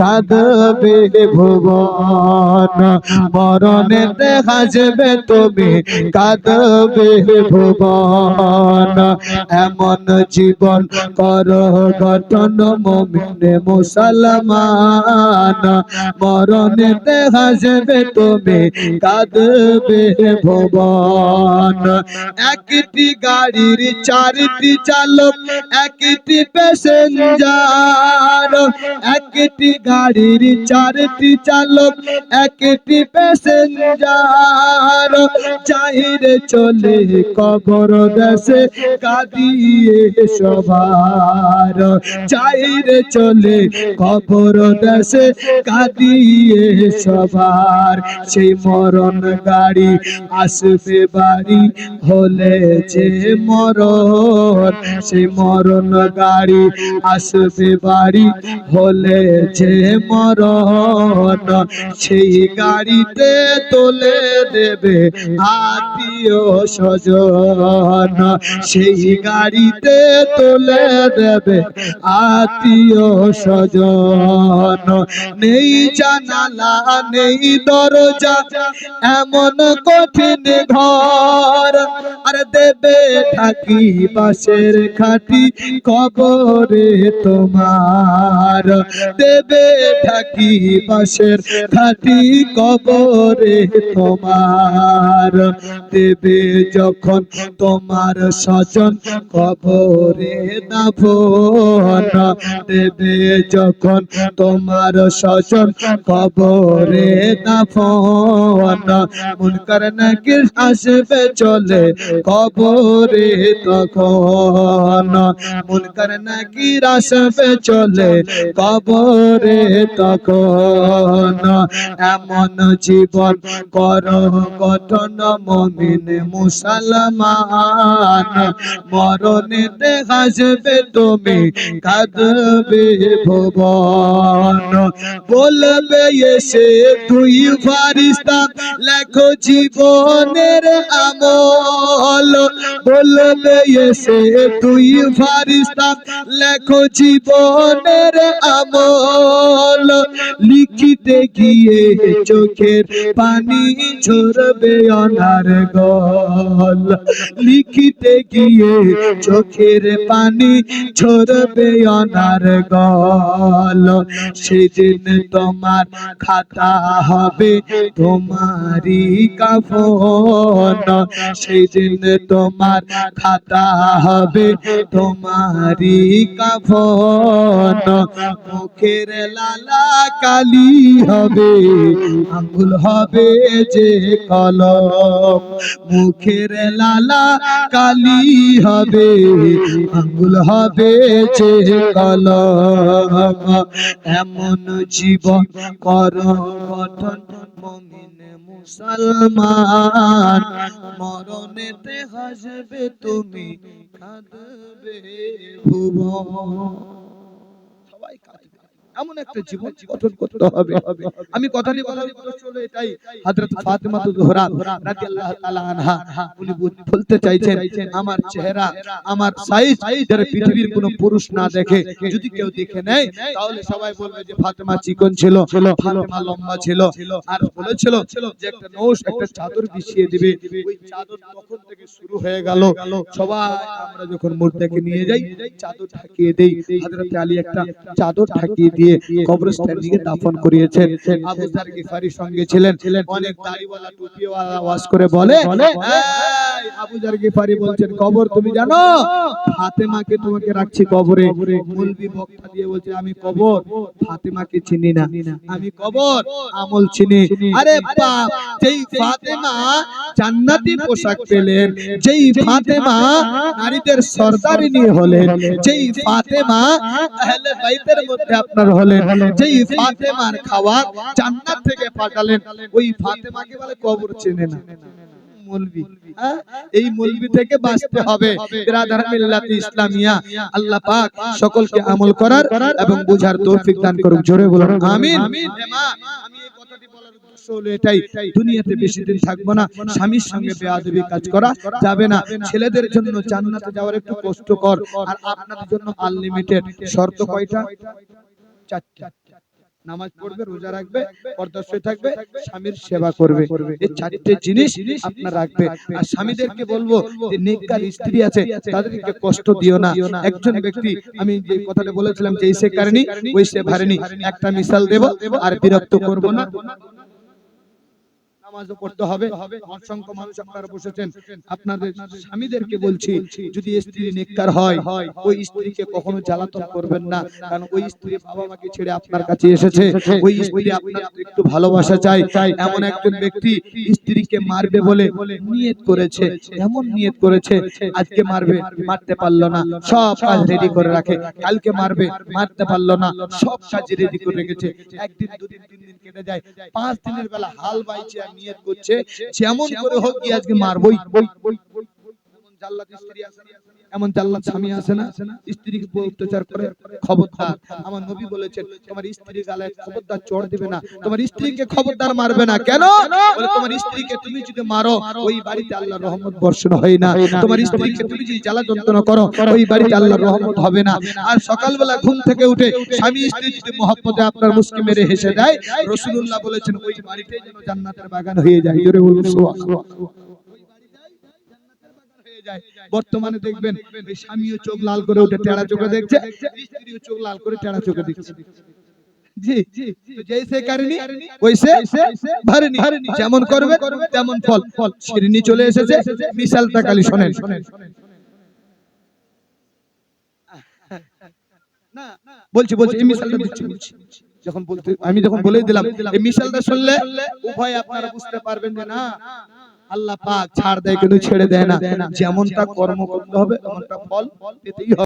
কাঁদবে ভুবন মরণেতে হাসবে তুমি, কাঁদবে ভুবন। এমন জীবন কর গঠন মমিনে মুসলমান মরণেতে হাসবে তুমি, কাঁদবে ভুবন। একটি গাড়ির চারটি চালক, একটি প্যাসেঞ্জার একটি গাড়ির চারটি চালক, একটি প্যাসেঞ্জার। চাহিরে চলে কবর দেশে কাঁদিয়ে সবার। চাহিরে চলে কবর দেশে কাঁদিয়ে সবার। সেই মরণ গাড়ি আসবে বাড়ি হলে যে মরণ, সেই মরণ গাড়ি আসবে বাড়ি হলে যে মরণ, সেই গাড়িতে তোলে দেবে আত্মীয় স্বজন। সেই গাড়িতে তোলে দেবে আত্মীয় স্বজন। নেই জানালা, নেই দরজা, এমন কঠিন ঘর। আর দেবে থাকি বাসের খাটি কবরে তোমার। দেবে থাকি বাসের খাটি কবরে তোমার। দেবে যখন তোমার স্বজন কবরে দাফন। দেবে যখন তোমার স্বজন কবরে দাফন। মুনকার নাকির আসবে চলে কবরে তখন। মন মুনকার নাকির আসবে চলে কবরে তখন এমন জীবন কর, গঠন মমিন মুসলমান। মরণেতে হাসবে তুমি, কাঁদবে ভুবন। বলবে এসে, তুই ফারিস্তা, লেখো জীবনের আমল। বলবে এসে তুই ফারিস্তা, লেখো জীবনের আমল। লিখিতে গিয়ে চোখের পানি ঝরবে অনার গল। লিখিতে গিয়ে চোখের পানি ঝরবে অনার গল। সেদিন তোমার খাতা হবে তোমারই কাফন। সেদিন তোমার খাতা হবে তোমারই কাফন। মুখের লালা কালি হবে আঙ্গুল হবে যে কলম। মুখের লালা কালি হবে আঙ্গুল হবে যে কলম। এমন জীবন কর মুসলমান, মরণেতে হাসবে তুমি কাঁদবে ভুবন। সবাই কাঁদবে। এমন একটা জীবন গঠন করতে হবে। আমি কথাটি বলার উদ্দেশ্য হলো এটাই। হযরত ফাতেমা জোহরা রাদিয়াল্লাহু তাআলা আনহা উনি বলতে চাইছেন আমার চেহারা আমার সাইজ যারা পৃথিবীর কোনো পুরুষ না দেখে যদি কেউ দেখে নেয় তাহলে সবাই বলবে যে ফাতেমা চিকন ছিল ফাতেমা লম্বা ছিল আর বলেছিল যে একটা নৌশ একটা চাদর বিছিয়ে দিবে ওই চাদর তখন থেকে শুরু হয়ে গেল সবাই আমরা যখন মুর্দাকে নিয়ে যাই চাদর ঢাকিয়ে দেই হযরত আলী একটা চাদর ঢাকিয়ে দিয়ে কবরস্থান দিকে দাফন করিয়েছেন আবু জার গিফারির সঙ্গে ছিলেন অনেক দাড়িওয়ালা টুপিওয়ালা ওয়াজ করে বলে আবু জার আমি কবর, ফাতেমাকে চিনি না। আমি কবর, আমল চিনি। আরে যেই ফাতেমা জান্নাতি পোশাক পেলেন, যেই ফাতেমা নারীদের সর্দারিনী হলেন, যেই ফাতেমা আহলে বাইতের থেকে পাঠালেন, ওই ফাতেমাকে বলে কবর চেনে না। মৌলবি। হ্যাঁ? এই মৌলবি থেকে বাঁচতে হবে। বিরাদার মিল্লাত ইসলামিয়া। আল্লাহ পাক সকলকে আমল করার এবং বুঝার তৌফিক দান করুক। জোরে বলুন আমিন। আমি এই কথাটি বলার উদ্দেশ্য হলো এটাই। দুনিয়াতে বেশি দিন থাকব না। স্বামীর সঙ্গে বেয়াদবি কাজ করা যাবে না। ছেলেদের জন্য জান্নাতে যাওয়ার একটু কষ্টকর। আর আপনাদের জন্য আনলিমিটেড শর্ত কয়টা? চারটা। নামাজ পড়বে রোজা রাখবে পর্দাশয় থাকবে স্বামীর সেবা করবে। এই চারটে জিনিস আপনার রাখবে। আর স্বামীদেরকে বলব যে নেককার স্ত্রী আছে তাদেরকে কষ্ট দিও না। একজন ব্যক্তি আমি যে কথাটা বলেছিলাম যে সে কারণে ওই সে ভারেনি একটা মিশাল দেব আর বিরক্ত করব না। নামাজও পড়তে হবে। অসংখ্য মানুষ আপনারা বসেছেন। আপনাদের স্বামীদেরকে বলছি, যদি স্ত্রী নেককার হয়, ওই স্ত্রীকে কখনো জ্বালাতন করবেন না। কারণ ওই স্ত্রী বাবা মাকে ছেড়ে আপনার কাছে এসেছে। ওই স্ত্রী আপনার একটু ভালোবাসা চাই এমন একজন ব্যক্তি স্ত্রীকে মারবে বলে নিয়ত করেছে, এমন নিয়ত করেছে, আজকে মারবে, মারতে পারল না। সব কাজ রেডি করে রাখে। কালকে মারবে, মারতে পারল না। সব কাজ রেডি করে রেখেছে। একদিন, দুদিন, তিন দিন কেটে যায়। পাঁচ দিনের বেলা হাল বাইছে আর নিয়ত করছে যেমন করে হোক কি আজকে মারবই জাল্লাদ স্ত্রী আছে? এমন জাল্লাদ স্বামী আছে না? স্ত্রীকে অত্যাচার করে? খবরদার। আমার নবী বলেছেন তোমার স্ত্রী গালে খবরদার চড় দিবে না। তোমার স্ত্রীকে খবরদার মারবে না। কেন? বলে তোমার স্ত্রীকে তুমি যদি মারো ওই বাড়িতে আল্লাহর রহমত বর্ষণ হয় না। তোমার স্ত্রীকে তুমি যদি জ্বালা যন্ত্রণা করো ওই বাড়িতে আল্লাহর রহমত হবে না। আর সকালবেলা ঘুম থেকে উঠে স্বামী স্ত্রী যদি মহব্বতে আপনার মুস্কি মেরে হেসে দেয় রসুলুল্লাহ বলেছেন ওই বাড়িতে যেন জান্নাতের বাগান হয়ে যায়। জোরে বলুন সুবহানাল্লাহ। ওই বাড়িটাই জান্নাতের বাগান হয়ে যায়। বর্তমানে দেখবেন স্বামীও চোখ লাল করে উঠে টেড়া চোখে দেখছে, স্ত্রীও চোখ লাল করে টেড়া চোখে দেখছে। যেমন করবে, তেমন ফল। ফল চলে এসেছে, মিশালটা কালি শোনেন। বলছি বলছি মিশালটা দিচ্ছি যখন বলতে আমি যখন বলে দিলাম মিশালটা শুনলে উভয় আপনারা বুঝতে পারবেন যে না আল্লাহ পাক ছাড় দেয় কিন্তু ছেড়ে দেয় না। যেমনটা কর্ম করতে হবে তেমনটা ফল পেতেই হবে।